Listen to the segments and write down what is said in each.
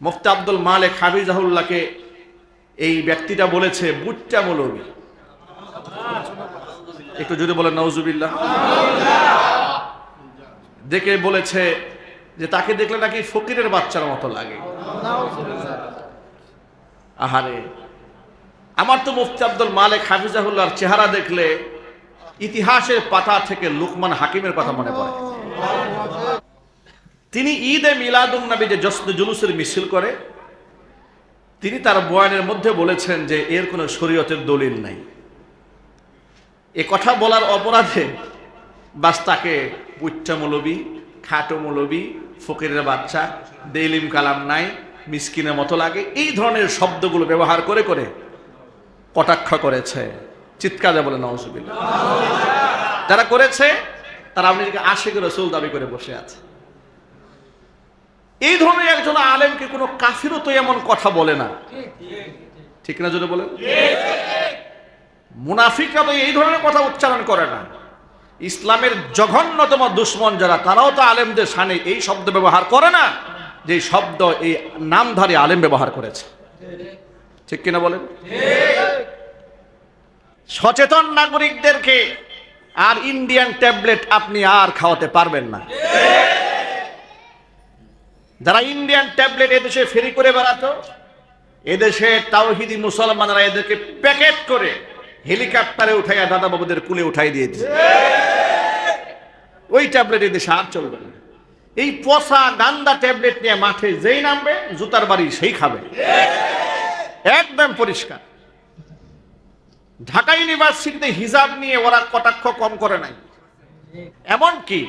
মুফতি আব্দুল মালেক হাফিজাহুল্লাহকে এই ব্যক্তিটা বলেছে, বুট্টা মৌলবী। একটু যদি বলেন নওজুবিল্লাহ দেখে বলেছে যে তাকে দেখলে নাকি ফকিরের বাচ্চার মতো লাগে। আহারে, আমার তো মুফতি আব্দুল মালেক হাফিজাহুল্লাহর চেহারা দেখলে ইতিহাসের পাতা থেকে লুকমান হাকিমের কথা মনে পড়ে। তিনি ঈদে মিলাদুন নবী যে জশ্ন জুলুসের মিছিল করে, তিনি তার বয়ানের মধ্যে বলেছেন যে এর কোনো শরীয়তের দলিল নাই। এ কথা বলার অপরাধে বাস তাকে উচ্চা মৌলবী খাটো মৌলবী ফকিরের বাচ্চা, দেলিম কালাম নাই, মিসকিনের মতো লাগে, এই ধরনের শব্দগুলো ব্যবহার করে করে কটাক্ষ করেছে। চিৎকারে বলে নওয়াজুবিল্লাহ যারা করেছে, তারা আপনাদেরকে আশেখ রসুল দাবি করে বসে আছে। এই ধরনের একজন আলেমকে কোনো কাফিরও তো এমন কথা বলে না। ঠিক না যদি বলেন? মুনাফিকরা তো এই ধরনের কথা উচ্চারণ করে না। ইসলামের জঘন্যতম দুশ্মন যারা, তারাও তো আলেমদের সানে এই শব্দ ব্যবহার করে না, যে শব্দ, এই নামধারী আলেম ব্যবহার করেছে। ঠিক কিনা বলেন? সচেতন নাগরিকদেরকে আর ইন্ডিয়ান ট্যাবলেট আপনি আর খাওয়াতে পারবেন না। যারা ইন্ডিয়ান ট্যাবলেট এদেশে ফেরি করে বেড়াতো, এদেশে তাওহিদি মুসলমানরা এদেরকে প্যাকেট করে হেলিকপ্টারে উঠাইয়া দাদা বাবুদের কুলে উঠাই দিয়েছে ওই ট্যাবলেট এদেশে আর চলবে না। এই পচা গান্দা ট্যাবলেট নিয়ে মাঠে যেই নামবে, জুতার বাড়ি সেই খাবে। একদম পরিষ্কার। ঢাকা ইউনিভার্সিটিতে হিজাব নিয়ে ওরা কটাক্ষ কম করে নাই। এমনকি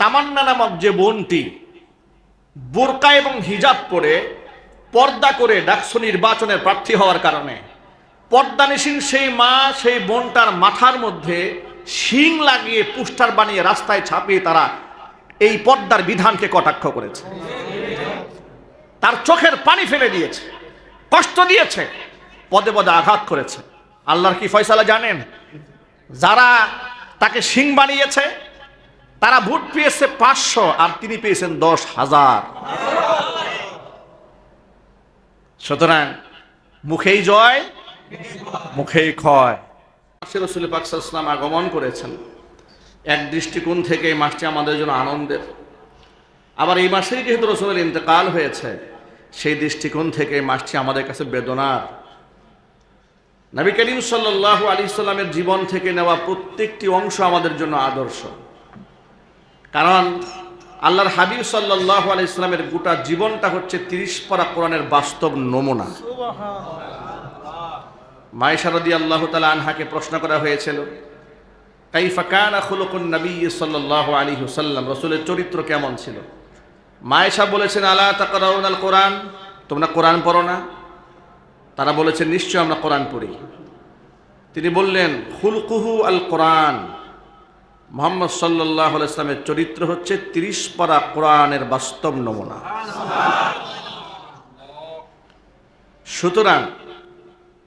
তামান্না নামক যে বোনটি বোরকা এবং হিজাব পরে পর্দা করে ডাকসু নির্বাচনের প্রার্থী হওয়ার কারণে। পর্দা পর্দানিসীন সেই মা, সেই বোনটার মাথার মধ্যে শিং লাগিয়ে পুস্টার বানিয়ে রাস্তায় ছাপিয়ে তারা এই পর্দার বিধানকে কটাক্ষ করেছে। তার চোখের পানি ফেলে দিয়েছে, কষ্ট দিয়েছে, পদে পদে আঘাত করেছে। আল্লাহর কি ফয়সালা জানেন? যারা তাকে শিং বানিয়েছে তারা ভোট পেয়েছে পাঁচশো আর তিনি পেয়েছেন দশ হাজার। সুতরাং মুখেই জয়, মুখেই ক্ষয়। রসুল আগমন করেছেন। এক দৃষ্টিকোণ থেকে এই মাসটি আমাদের জন্য আনন্দের। আবার এই মাসেই যেহেতু রসুলের ইন্তেকাল হয়েছে, সেই দৃষ্টিকোণ থেকে এই মাসটি আমাদের কাছে বেদনার। নবী করিম সাল্লাহ আলী সাল্লামের জীবন থেকে নেওয়া প্রত্যেকটি অংশ আমাদের জন্য আদর্শ। কারণ আল্লাহর হাবিব সাল্লাহ আলি ইসলামের গোটা জীবনটা হচ্ছে তিরিশ পারা কোরআনের বাস্তব নমুনা। মায়েশারদি আল্লাহ তালা আনহাকে প্রশ্ন করা হয়েছিল কাইফা কান আখুলকুন নবী সাল্লাহ আলী হুসাল্লাম রসুলের চরিত্র কেমন ছিল? মায়েশা বলেছেন আল্লাহ তাকরাউন আল কোরআন? তোমরা কোরআন পড়ো না? তারা বলেছেন নিশ্চয় আমরা কোরআন পড়ি। তিনি বললেন হুলকুহু আল কোরআন। মোহাম্মদ সাল্লাহ ইসলামের চরিত্র হচ্ছে তিরিশ পারা কোরআনের বাস্তব নমুনা। সুতরাং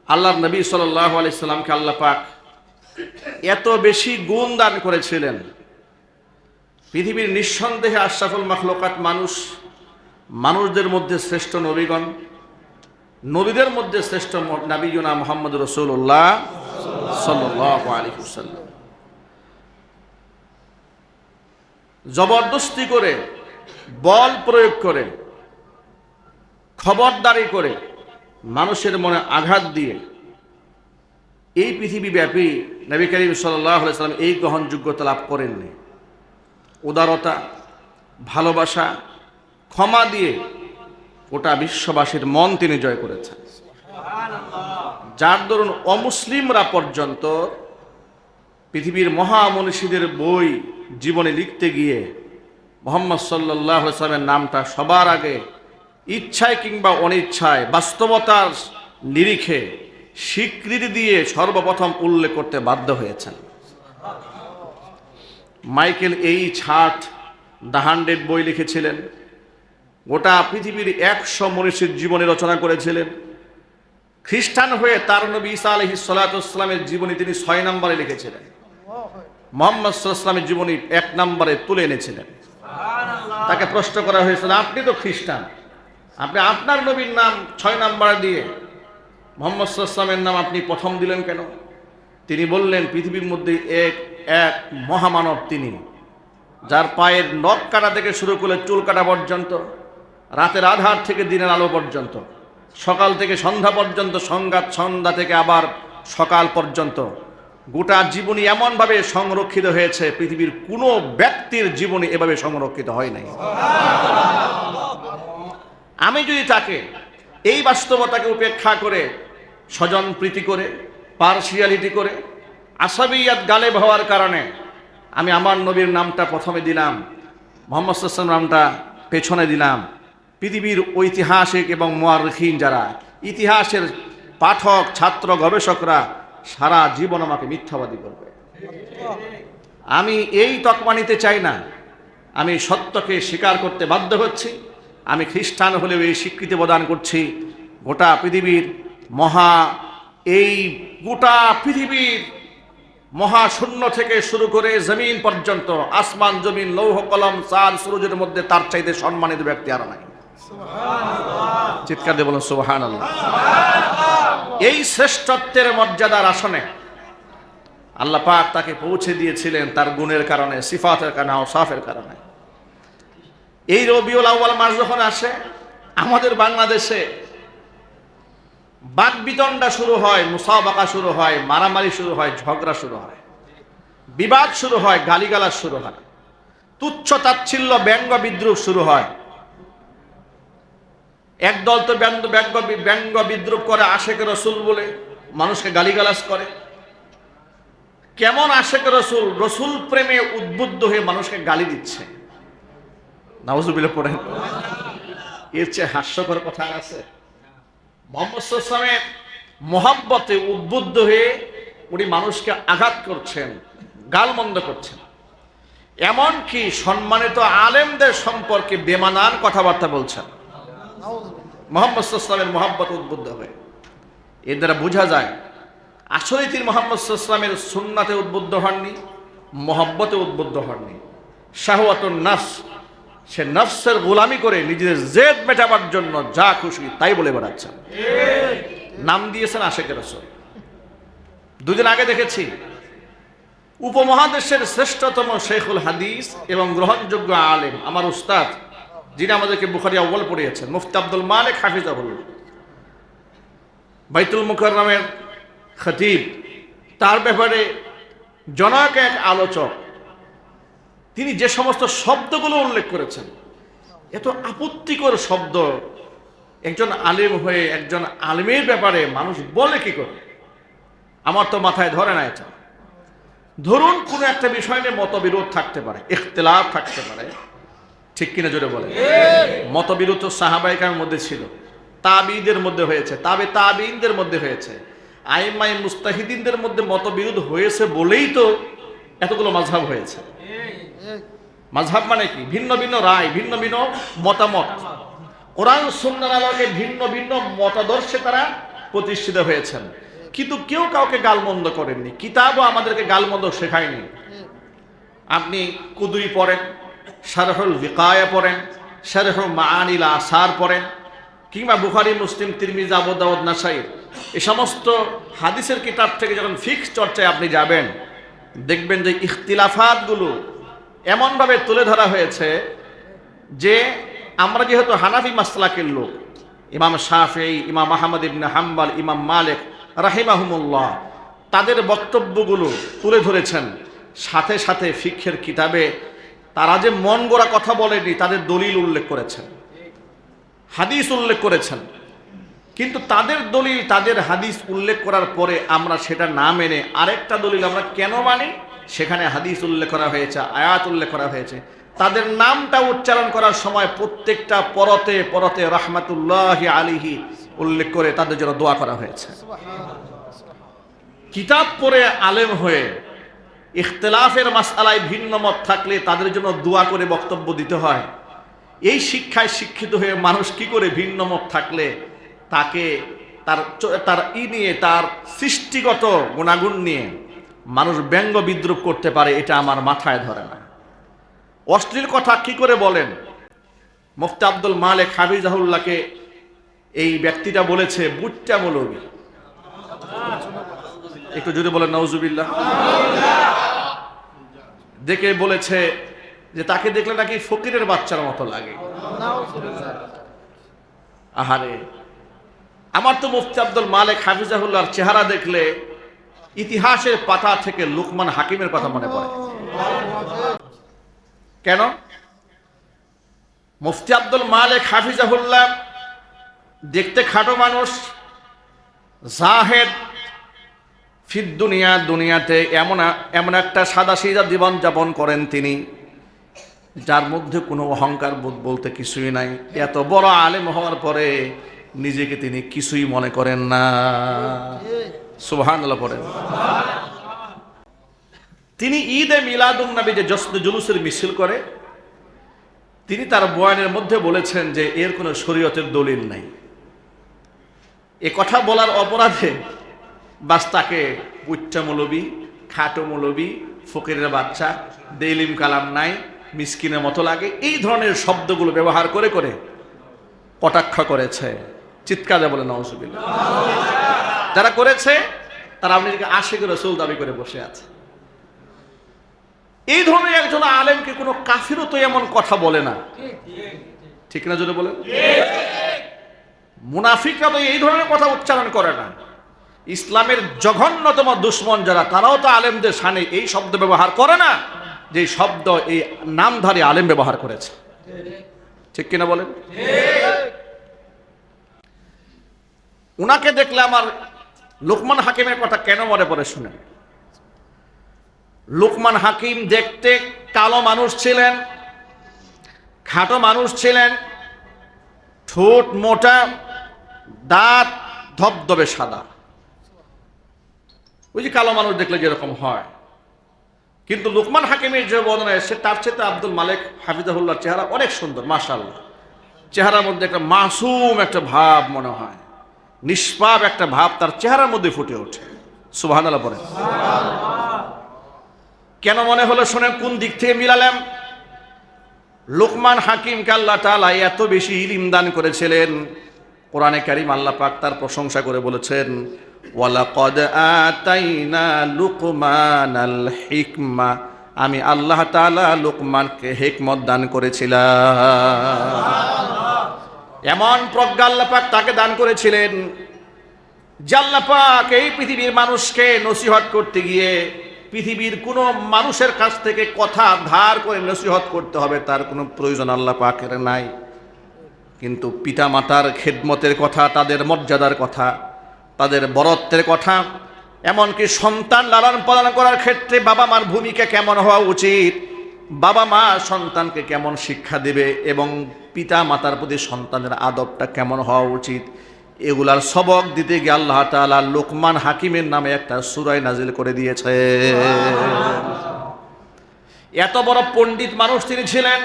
আল্লাহ নবী সাল্লাহ আলাইসাল্লামকে আল্লাহ পাক এত বেশি গুণ দান করেছিলেন। পৃথিবীর নিঃসন্দেহে আশরাফুল মখলকাত মানুষ, মানুষদের মধ্যে শ্রেষ্ঠ নবীগণ, নবীদের মধ্যে শ্রেষ্ঠ নাবিজুনা মোহাম্মদ রসুল্লাহ সাল্লাহ আলী হুসাল্লাম জবরদস্তি করে, বল প্রয়োগ করে, খবরদারি করে মানুষের মনে আঘাত দিয়ে এই পৃথিবী ব্যাপী নবী করিম সাল্লাম এই গ্রহণযোগ্যতা লাভ করেননি। উদারতা, ভালোবাসা, ক্ষমা দিয়ে গোটা বিশ্ববাসীর মন তিনি জয় করেছেন। যার দরুন অমুসলিমরা পর্যন্ত পৃথিবীর মহামনীষীদের বই জীবনে লিখতে গিয়ে মোহাম্মদ সাল্লাহ সাল্লামের নামটা সবার আগে ইচ্ছায় কিংবা অনিচ্ছায় বাস্তবতার নিরিখে স্বীকৃতি দিয়ে সর্বপ্রথম উল্লেখ করতে বাধ্য হয়েছেন। মাইকেল এই ছাট দ্য হান্ড্রেড বই লিখেছিলেন। গোটা পৃথিবীর একশো মনীষীর জীবনী রচনা করেছিলেন। খ্রিস্টান হয়ে তার নবী ঈসা আলহি সাল্লাতামের জীবনী তিনি ছয় নম্বরে লিখেছিলেন। মোহাম্মদ সাল্লামের জীবনী এক নম্বরে তুলে এনেছিলেন। তাকে প্রশ্ন করা হয়েছিল আপনি তো খ্রিস্টান আপনি আপনার নবীর নাম ছয় নাম্বার দিয়ে মোহাম্মদ সাল্লামের নাম আপনি প্রথম দিলেন কেন? তিনি বললেন পৃথিবীর মধ্যে এক এক মহামানব তিনি যার পায়ের নখ কাটা থেকে শুরু করে চুল কাটা পর্যন্ত রাতের আধার থেকে দিনের আলো পর্যন্ত সকাল থেকে সন্ধ্যা পর্যন্ত সংঘাত সন্ধ্যা থেকে আবার সকাল পর্যন্ত গোটা জীবনী এমনভাবে সংরক্ষিত হয়েছে, পৃথিবীর কোনো ব্যক্তির জীবনী এভাবে সংরক্ষিত হয় নাই। আমি যদি তাকে এই বাস্তবতাকে উপেক্ষা করে, স্বজন প্রীতি করে, পার্সিয়ালিটি করে আসাবিয়াত গালেব হওয়ার কারণে আমি আমার নবীর নামটা প্রথমে দিলাম, মোহাম্মদ সাল্লাম নামটা পেছনে দিলাম। পৃথিবীর ঐতিহাসিক এবং মোয়ারখিন যারা, ইতিহাসের পাঠক, ছাত্র, গবেষকরা সারা জীবন আমাকে মিথ্যাবাদী করবে আমি এই তকমা নিতে চাই না। আমি সত্যকে স্বীকার করতে বাধ্য হচ্ছি। আমি খ্রিস্টান হলেও এই স্বীকৃতি প্রদান করছি। গোটা পৃথিবীর মহা, এই গোটা পৃথিবীর মহাশূন্য থেকে শুরু করে জমিন পর্যন্ত, আসমান, জমিন, লৌহ, কলম চাল সুরজের মধ্যে তার চাইতে সম্মানিত ব্যক্তি আর নাই। চিৎকার দিয়ে বলুন সুবাহান আল্লাহ এই শ্রেষ্ঠত্বের মর্যাদার আসনে আল্লাহ পাক তাকে পৌঁছে দিয়েছিলেন তার গুণের কারণে, সিফাতের কারণে ওসাফের কারণে। এই রবিউল আউ্বাল মাস যখন আসে, আমাদের বাংলাদেশে বাক বিতণ্ডা শুরু হয়, মুসাবাকা শুরু হয়, মারামারি শুরু হয়, ঝগড়া শুরু হয়। বিবাদ শুরু হয়, গালিগালাজ শুরু হয়। তুচ্ছ তাচ্ছিল্য, ব্যঙ্গ বিদ্রুপ শুরু হয়। একদল তো ব্যঙ্গ ব্যঙ্গ ব্যঙ্গ বিদ্রুপ করে আশেখ রসুল বলে মানুষকে গালিগালাজ করে। কেমন আশেখ রসুল? রসুল প্রেমে উদ্বুদ্ধ হয়ে মানুষকে গালি দিচ্ছে। নাউজুবিল্লা পড়েন। এর চেয়ে হাস্যকর কথা আছে। মোহাম্মদ সাল্লামের মহাব্বতে উদ্বুদ্ধ হয়ে উনি মানুষকে আঘাত করছেন, গালমন্দ করছেন। এমনকি সম্মানিত আলেমদের সম্পর্কে বেমানান কথাবার্তা বলছেন। মোহাম্মদ সাল্লামের মহাব্বত উদ্বুদ্ধ হয়ে। এর দ্বারা বোঝা যায় আসলে তিনি মোহাম্মদ সাল্লামের সুন্নাতে উদ্বুদ্ধ হননি, মহব্বতে উদ্বুদ্ধ হননি। শাহওয়াতুন নাফস, সে নফসের গোলামি করে নিজেদের জেদ মেটাবার জন্য যা খুশি তাই বলে বেড়াচ্ছেন নাম দিয়েছেন আশেকের রসুল। দুদিন আগে দেখেছি, উপমহাদেশের শ্রেষ্ঠতম শেখুল হাদিস এবং গ্রহণযোগ্য আলেম, আমার উস্তাদ যিনি আমাদেরকে বুখারি আউ্বল পড়িয়েছেন, মুফতি আব্দুল মালিক হাফিজাহুল বাইতুল মুকরমের খতিব, তার ব্যাপারে জনক এক আলোচক, তিনি যে সমস্ত শব্দগুলো উল্লেখ করেছেন, এত আপত্তিকর শব্দ, একজন আলিম হয়ে একজন আলিমের ব্যাপারে মানুষ বলে কি করে? আমার তো মাথায় ধরে না এটা। ধরুন কোনো একটা বিষয় নিয়ে মতবিরোধ থাকতে পারে, ইখতলাফ থাকতে পারে ঠিক কিনা জোরে বলে মতবিরোধ সাহাবাইকার মধ্যে ছিল। তাবিদের মধ্যে হয়েছে, তাবে তাবিনদের মধ্যে হয়েছে। আইমাই মুস্তাহিদিনদের মধ্যে মতবিরোধ হয়েছে বলেই তো এতগুলো মাঝহাব হয়েছে। মাঝহাব মানে কি? ভিন্ন ভিন্ন রায়, ভিন্ন ভিন্ন মতামত। কোরআন সুন্নার আলোকে ভিন্ন ভিন্ন মতাদর্শে তারা প্রতিষ্ঠিত হয়েছেন। কিন্তু কেউ কাউকে গালমন্দ করেননি। কিতাবও আমাদেরকে গালমন্দ শেখায়নি। আপনি কুদুই পড়েন শারহুল বিকায়া পড়েন, শারহুল মাআনিল আসার পড়েন, কিংবা বুখারি, মুসলিম, তিরমিজ আবুদাউদ নাসাইর এই সমস্ত হাদিসের কিতাব থেকে যখন ফিক্স চর্চায় আপনি যাবেন, দেখবেন যে ইখতিলাফাতগুলো এমনভাবে তুলে ধরা হয়েছে যে আমরা যেহেতু হানাফি মাসলাকের লোক, ইমাম শাফি ইমাম আহমদ ইবনে হাম্বাল, ইমাম মালিক রাহিমাহুমুল্লাহ, তাদের বক্তব্যগুলো তুলে ধরেছেন, সাথে সাথে ফিক্ষের কিতাবে তারা যে মন গড়া কথা বলেনি, তাদের দলিল উল্লেখ করেছেন, হাদিস উল্লেখ করেছেন। কিন্তু তাদের দলিল, তাদের হাদিস উল্লেখ করার পরে আমরা সেটা না মেনে আরেকটা দলিল আমরা কেন মানি? সেখানে হাদিস উল্লেখ করা হয়েছে, আয়াত উল্লেখ করা হয়েছে। তাদের নামটা উচ্চারণ করার সময় প্রত্যেকটা পরতে পরতে রহমাতুল্লাহ আলিহি উল্লেখ করে তাদের জন্য দোয়া করা হয়েছে। কিতাব পড়ে আলেম হয়ে ইখতলাফের মাসালায় ভিন্ন মত থাকলে তাদের জন্য দোয়া করে বক্তব্য দিতে হয়। এই শিক্ষায় শিক্ষিত হয়ে মানুষ কি করে ভিন্ন মত থাকলে তাকে তার তার ই নিয়ে, তার সৃষ্টিগত গুণাগুণ নিয়ে মানুষ ব্যঙ্গ বিদ্রুপ করতে পারে, এটা আমার মাথায় ধরে না। অশ্লীল কথা কি করে বলেন? মুফতি আব্দুল মালেক হাফিজাহুল্লাহকে এই ব্যক্তিটা বলেছে, বুট্টা মৌলবী। একটু যদি বলেন নওজুবিল্লাহ দেখে বলেছে যে তাকে দেখলে নাকি ফকিরের বাচ্চার মতো লাগে। আহারে, আমার তো মুফতি আব্দুল মালেক হাফিজাহুল্লাহর চেহারা দেখলে ইতিহাসের পাতা থেকে লুকমান হাকিমের কথা মনে পড়ে। কেন? মুফতি আব্দুল মালেক হাফিজাহুল্লাহ দেখতে খাটো মানুষ, জাহেদ ফিদ দুনিয়া, দুনিয়াতে এমন এমন একটা সাদা সিজা জীবন যাপন করেন তিনি, যার মধ্যে কোনো অহংকার বোধ বলতে কিছুই নাই। এত বড় আলেম হওয়ার পরে নিজেকে তিনি কিছুই মনে করেন না। সুবহান পড়েন। তিনি ঈদে মিলাদুন নবী যে জশ্ন জুলুসের মিছিল করে, তিনি তার বয়ানের মধ্যে বলেছেন যে এর কোনো শরীয়তের দলিল নাই। এ কথা বলার অপরাধে বাস তাকে উচ্চা মৌলবী, খাটো মৌলবী, ফকিরের বাচ্চা, দেলিম কালাম নাই, মিসকিনের মতো লাগে। এই ধরনের শব্দগুলো ব্যবহার করে করে কটাক্ষ করেছে। চিৎকারে বলে নওয়াজুবিল্লাহ যারা করেছে, তারা আপনি আশে করে রসুল দাবি করে বসে আছে। এই ধরনের একজন আলেমকে কোনো কাফিরও তো এমন কথা বলে না। ঠিক না যদি বলেন? মুনাফিকরা তো এই ধরনের কথা উচ্চারণ করে না। ইসলামের জঘন্যতম দুশ্মন যারা, তারাও তো আলেমদের সানে এই শব্দ ব্যবহার করে না যে শব্দ, এই নামধারী আলেম ব্যবহার করেছে। ঠিক কিনা বলেন? উনাকে দেখলে আমার লোকমান হাকিমের কথা কেন মনে পড়ে শুনেন লোকমান হাকিম দেখতে কালো মানুষ ছিলেন, খাটো মানুষ ছিলেন, ঠোঁট মোটা, দাঁত ধবধবে সাদা। ওই যে কালো মানুষ দেখলে যেরকম হয়। কিন্তু লুকমান হাকিমের যে বর্ণনা এসে তার চেয়ে আব্দুল মালিক হাফিজাহুল্লাহর চেহারা অনেক সুন্দর মাশাল্লাহ চেহারার মধ্যে একটা মাসুম একটা ভাব মনে হয়। নিষ্পাপ একটা ভাব তার চেহারার মধ্যে ফুটে ওঠে। সুবাহান পরে কেন মনে হলো শোনেন, কোন দিক থেকে মিলালাম লোকমান হাকিম আল্লাহ তালা এত বেশি ইলিম দান করেছিলেন। কোরআনে কারিম আল্লাহ পাক তার প্রশংসা করে বলেছেন ওয়ালাকদ আতাইনা লুকমানাল হিকমা। আমি আল্লাহ তাআলা লুকমানকে হিকমত দান করেছিলাম। এমন প্রজ্ঞা আল্লাহ পাক তাকে দান করেছিলেন, যে আল্লাহ পাক এই পৃথিবীর মানুষকে নসিহত করতে গিয়ে পৃথিবীর কোনো মানুষের কাছ থেকে কথা ধার করে নসিহত করতে হবে, তার কোনো প্রয়োজন আল্লাহ পাকের নাই। কিন্তু পিতা মাতার খেদমতের কথা, তাদের মর্যাদার কথা তাদের বরত্বের কথা, এমনকি সন্তান লালন পালন করার ক্ষেত্রে বাবা মার ভূমিকা কেমন হওয়া উচিত, বাবা মা সন্তানকে কেমন শিক্ষা দেবে এবং পিতা মাতার প্রতি সন্তানের আদবটা কেমন হওয়া উচিত, এগুলার সবক দিতে গিয়ে আল্লাহ তাআলা লোকমান হাকিমের নামে একটা সুরাই নাজিল করে দিয়েছে। এত বড় পণ্ডিত মানুষ তিনি ছিলেন,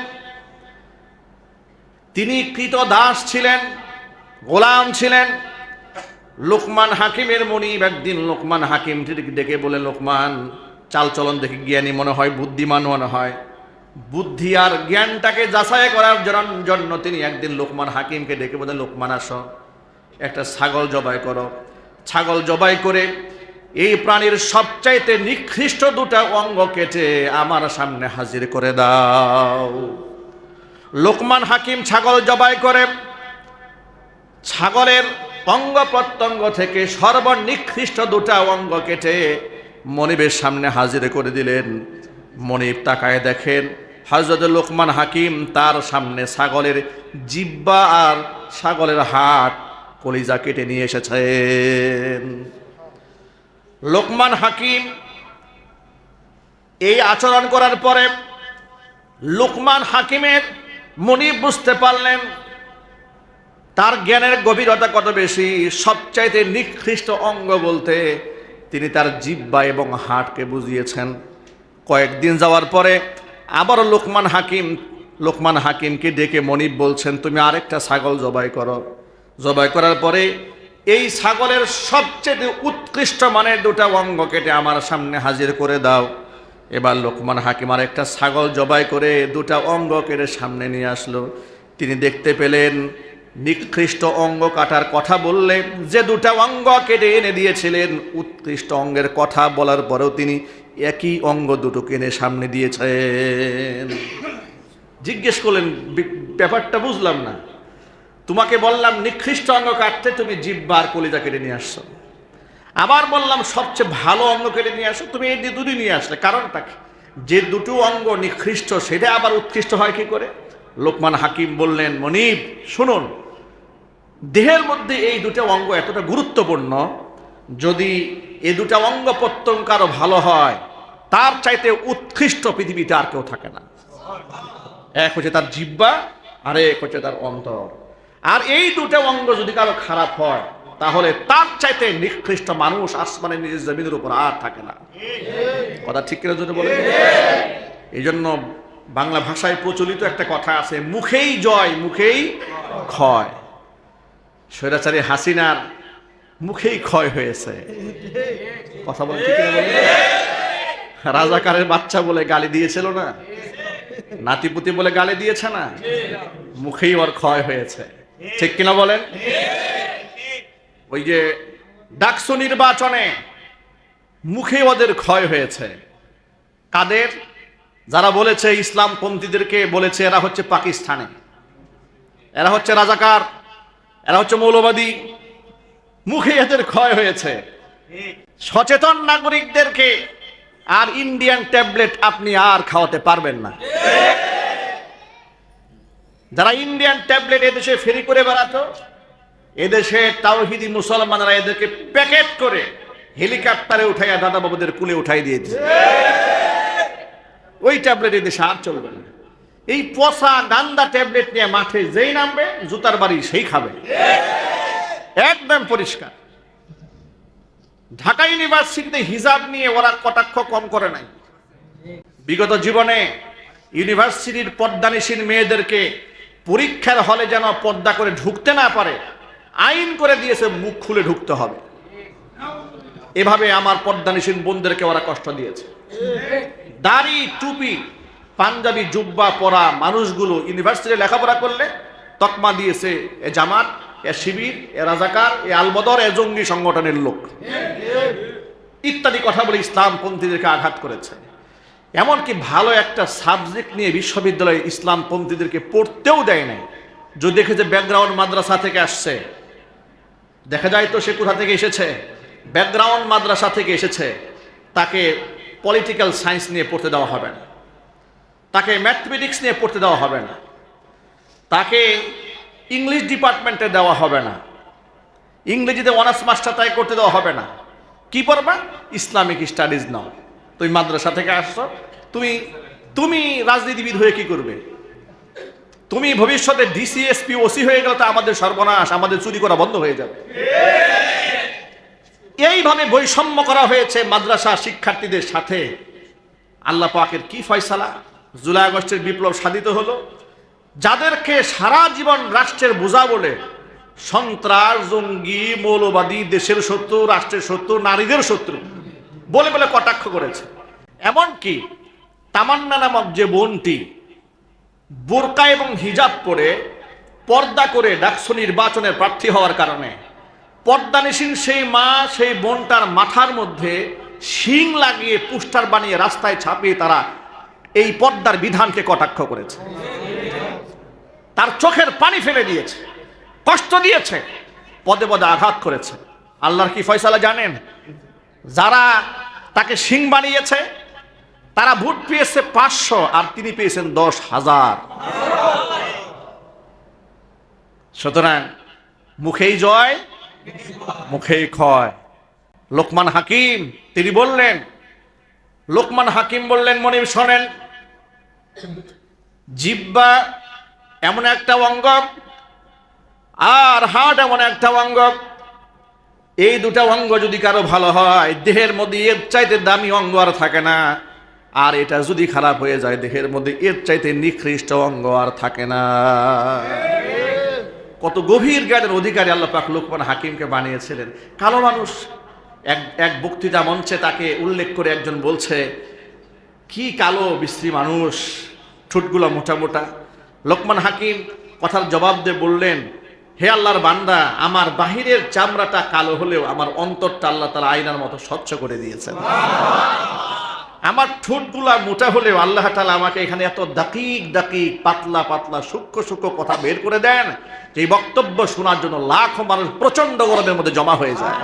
তিনি কৃত দাস ছিলেন, গোলাম ছিলেন লোকমান হাকিমের মনিব একদিন, লোকমান হাকিম ডেকে বলে, লোকমান, চালচলন দেখে জ্ঞানী মনে হয়, বুদ্ধিমান মনে হয়। বুদ্ধি আর জ্ঞানটাকে যাচাই করার জন- জন্য তিনি একদিন লোকমান হাকিমকে ডেকে বলে, লোকমান, আসো। একটা ছাগল জবাই করো। ছাগল জবাই করে এই প্রাণীর সবচাইতে নিকৃষ্ট দুটা অঙ্গ কেটে আমার সামনে হাজির করে দাও। লোকমান হাকিম ছাগল জবাই করে ছাগলের অঙ্গ প্রত্যঙ্গ থেকে সর্বনিকৃষ্ট দুটা অঙ্গ কেটে মনিবের সামনে হাজির করে দিলেন। মনিব তাকায় দেখেন হজরত লোকমান হাকিম তার সামনে ছাগলের জিব্বা আর ছাগলের হাট কলিজা কেটে নিয়ে এসেছেন। লোকমান হাকিম এই আচরণ করার পরে লোকমান হাকিমের মনিব বুঝতে পারলেন তার জ্ঞানের গভীরতা কত বেশি? সবচাইতে নিকৃষ্ট অঙ্গ বলতে তিনি তার জিব্বা এবং হাটকে বুঝিয়েছেন। কয়েকদিন যাওয়ার পরে আবারও লোকমান হাকিম, লোকমান হাকিমকে ডেকে মনিব বলছেন, তুমি আরেকটা ছাগল জবাই করো। জবাই করার পরে এই ছাগলের সবচেয়ে উৎকৃষ্ট মানের দুটা অঙ্গ কেটে আমার সামনে হাজির করে দাও। এবার লোকমান হাকিম আর একটা ছাগল জবাই করে দুটা অঙ্গ কেটে সামনে নিয়ে আসলো। তিনি দেখতে পেলেন নিকৃষ্ট অঙ্গ কাটার কথা বললে যে দুটা অঙ্গ কেটে এনে দিয়েছিলেন, উৎকৃষ্ট অঙ্গের কথা বলার পরেও তিনি একই অঙ্গ দুটো কেনে সামনে দিয়েছেন। জিজ্ঞেস করলেন ব্যাপারটা বুঝলাম না। তোমাকে বললাম, নিকৃষ্ট অঙ্গ কাটতে তুমি জিব্বার কলিজা কেটে নিয়ে আসছো। আবার বললাম, সবচেয়ে ভালো অঙ্গ কেটে নিয়ে আসো, তুমি এই দুটি নিয়ে আসলে। কারণটা কি? যে দুটো অঙ্গ নিকৃষ্ট, সেটা আবার উৎকৃষ্ট হয় কি করে? লোকমান হাকিম বললেন, মনিব, শুনুন দেহের মধ্যে এই দুটো অঙ্গ এতটা গুরুত্বপূর্ণ, যদি এই দুটা অঙ্গ প্রত্যঙ্গ আরও ভালো হয়, তার চাইতে উৎকৃষ্ট পৃথিবীতে আর কেউ থাকে না। এক হচ্ছে তার জিব্বা আর এক হচ্ছে তার অন্তর। আর এই দুটো অঙ্গ যদি কারও খারাপ হয়, তাহলে তার চাইতে নিকৃষ্ট মানুষ আসমানের নিজের জমিনের উপর আর থাকে না। কথা ঠিক কিনা যদি বলে এই জন্য বাংলা ভাষায় প্রচলিত একটা কথা আছে, মুখেই জয়, মুখেই ক্ষয়। স্বৈরাচারী হাসিনার মুখেই ক্ষয় হয়েছে। কথা বলে ঠিক কিনা বলে রাজাকারের বাচ্চা বলে গালি দিয়েছিল না? নাতিপুতি বলে গালি দিয়েছে না? মুখেই ওর ক্ষয় হয়েছে। ঠিক কিনা বলেন? ওই যে ডাকসু নির্বাচনে মুখে ওদের ক্ষয় হয়েছে। কাদের? যারা বলেছে ইসলাম পন্থীদেরকে বলেছে, এরা হচ্ছে পাকিস্তানে। এরা হচ্ছে রাজাকার এরা হচ্ছে মৌলবাদী। মুখে এদের ক্ষয় হয়েছে। সচেতন নাগরিকদেরকে আর ইন্ডিয়ান ট্যাবলেট আপনি আর খাওয়াতে পারবেন না। যারা ইন্ডিয়ান ট্যাবলেট এদেশে ফেরি করে বেড়াতো, এদেশে তাওহিদি মুসলমানরা এদেরকে প্যাকেট করে হেলিকপ্টারে উঠাইয়া দাদা বাবুদের কুলে উঠাই দিয়েছে। ওই ট্যাবলেট এদেশে আর চলবে না। এই পচা গান্দা ট্যাবলেট নিয়ে মাঠে যেই নামবে, জুতার বাড়ি সেই খাবে। একদম পরিষ্কার। ঢাকা ইউনিভার্সিটিতে হিজাব নিয়ে ওরা কটাক্ষ কম করে নাই। বিগত জীবনে ইউনিভার্সিটির পর্দানিসীন মেয়েদেরকে পরীক্ষার হলে যেন পর্দা করে ঢুকতে না পারে, আইন করে দিয়েছে মুখ খুলে ঢুকতে হবে। এভাবে আমার পর্দানিসীন বোনদেরকে ওরা কষ্ট দিয়েছে। দাড়ি, টুপি পাঞ্জাবি, জুব্বা পরা মানুষগুলো ইউনিভার্সিটি লেখাপড়া করলে তকমা দিয়েছে এ জামাত, এ শিবির, এ রাজাকার, এ আলবদর, এ জঙ্গি সংগঠনের লোক। ইত্যাদি কথা বলে ইসলামপন্থীদেরকে আঘাত করেছে। এমনকি ভালো একটা সাবজেক্ট নিয়ে বিশ্ববিদ্যালয়ে ইসলামপন্থীদেরকে পড়তেও দেয় নাই। যদি দেখে যে ব্যাকগ্রাউন্ড মাদ্রাসা থেকে আসছে, দেখা যায় তো সে কোথা থেকে এসেছে? ব্যাকগ্রাউন্ড মাদ্রাসা থেকে এসেছে। তাকে পলিটিক্যাল সায়েন্স নিয়ে পড়তে দেওয়া হবে না। তাকে ম্যাথমেটিক্স নিয়ে পড়তে দেওয়া হবে না। তাকে ইংলিশ ডিপার্টমেন্টে দেওয়া হবে না। ইংরেজিতে অনার্স মাস্টার তাই করতে দেওয়া হবে না। কি পড়বা? ইসলামিক স্টাডিজ নাও। তুমি মাদ্রাসা থেকে আসছো। তুমি তুমি রাজনীতিবিদ হয়ে কি করবে? তুমি ভবিষ্যতে ডিসিএসপি ওসি হয়ে গেলে তো আমাদের সর্বনাশ, আমাদের চুরি করা বন্ধ হয়ে যাবে। এইভাবে বৈষম্য করা হয়েছে মাদ্রাসা শিক্ষার্থীদের সাথে। আল্লাহ পাকের কি ফয়সালা? জুলাই আগস্টের বিপ্লব সাধিত হলো। যাদেরকে সারা জীবন রাষ্ট্রের বোঝা বলে, সন্ত্রাস, জঙ্গি, মৌলবাদী, দেশের শত্রু, রাষ্ট্রের শত্রু, নারীদের শত্রু বলে বলে কটাক্ষ করেছে। এমনকি তামান্না নামক যে বোনটি বোরকা এবং হিজাব পরে পর্দা করে ডাকসু নির্বাচনের প্রার্থী হওয়ার কারণে, পর্দা পর্দানিসীন সেই মা, সেই বোনটার মাথার মধ্যে শিং লাগিয়ে পুস্টার বানিয়ে রাস্তায় ছাপিয়ে তারা এই পর্দার বিধানকে কটাক্ষ করেছে। তার চোখের পানি ফেলে দিয়েছে, কষ্ট দিয়েছে, পদে পদে আঘাত করেছে। আল্লাহর কি ফয়সালা জানেন? যারা তাকে শিং বানিয়েছে, তারা ভোট পেয়েছে পাঁচশো আর তিনি পেয়েছেন দশ হাজার। সুতরাং মুখেই জয়, মুখেই ক্ষয়। লোকমান হাকিম, তিনি বললেন, লোকমান হাকিম বললেন, মনিব শোনেন জিব্বা এমন একটা অঙ্গ আর হার্ট এমন একটা অঙ্গ। এই দুটা অঙ্গ যদি কারও ভালো হয়, দেহের মধ্যে এর চাইতে দামি অঙ্গ আর থাকে না। আর এটা যদি খারাপ হয়ে যায়, দেহের মধ্যে এর চাইতে নিকৃষ্ট অঙ্গ আর থাকে না। কত গভীর জ্ঞানের অধিকারী আল্লাহ পাক লোকমান হাকিমকে বানিয়েছিলেন। কালো মানুষ এক এক বক্তৃতা মঞ্চে তাকে উল্লেখ করে একজন বলছে, কি কালো, বিশ্রী মানুষ। ঠোঁটগুলো মোটা মোটা। লোকমান হাকিম কথার জবাব দিয়ে বললেন হে আল্লাহর বান্দা আমার বাহিরের চামড়াটা কালো হলেও আমার অন্তরটা আল্লাহ তালা আয়নার মতো স্বচ্ছ করে দিয়েছেন। আমার ঠোঁটগুলা মোটা হলেও আল্লাহ তালা আমাকে এখানে এত দাকিক দাকিক পাতলা পাতলা সূক্ষ্ম সূক্ষ্ম কথা বের করে দেন যে বক্তব্য শোনার জন্য লাখো মানুষ প্রচণ্ড গরমের মধ্যে জমা হয়ে যায়।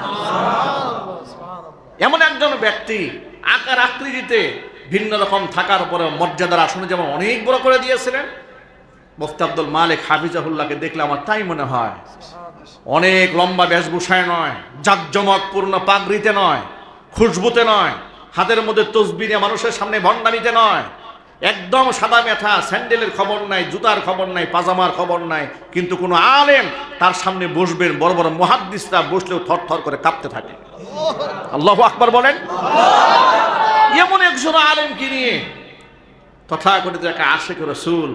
এমন একজন ব্যক্তি আকার আকৃতিতে ভিন্ন রকম থাকার পরে মর্যাদার আসনে যেমন অনেক বড় করে দিয়েছিলেন, মুফতি আব্দুল মালিক হাফিজাহুল্লাহকে দেখলে আমার তাই মনে হয়। অনেক লম্বা বেশভূষায় নয়, জাকজমকপূর্ণ পাগড়িতে নয়, খুশবুতে নয়, হাতের মধ্যে তসবিরে মানুষের সামনে ভণ্ডামিতে নয় একদম সাদা মেথা, স্যান্ডেলের খবর নাই, জুতার খবর নাই, পাজামার খবর নাই, কিন্তু কোনো আলেম তার সামনে বসবেন, বড় বড় মহাদ্দিসরা বসলেও থর থর করে কাঁপতে থাকে। আল্লাহ আকবার বলেন। এমন একজন আলেমকে নিয়ে তথাকথিত একটা আশেক রসুল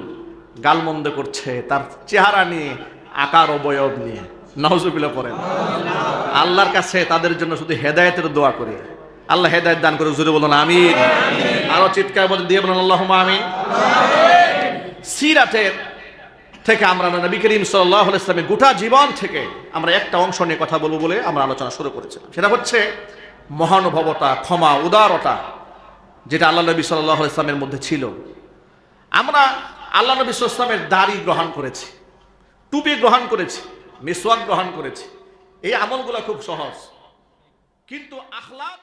গালমন্দ করছে, তার চেহারা নিয়ে, আকার অবয়ব নিয়ে নজুবিলা করেন আল্লাহর কাছে তাদের জন্য শুধু হেদায়েতের দোয়া করি। আল্লাহ হেদায়েত দান করে জুড়ে বলুন, আমিন। আরও চিৎকার বলে দিয়ে বলুন আল্লাহ আমিন। সিরাতের থেকে আমরা নবী করিম সাল্লাহ ইসলামের গোটা জীবন থেকে আমরা একটা অংশ নিয়ে কথা বলব বলে আমরা আলোচনা শুরু করেছিলাম। সেটা হচ্ছে মহানুভবতা, ক্ষমা, উদারতা, যেটা আল্লাহ নবী সাল্লাহ ইসলামের মধ্যে ছিল। আমরা আল্লাহ নবী ইসলামের দাড়ি গ্রহণ করেছি, টুপি গ্রহণ করেছি, মিসওয়াক গ্রহণ করেছি। এই আমলগুলো খুব সহজ। কিন্তু আখলাক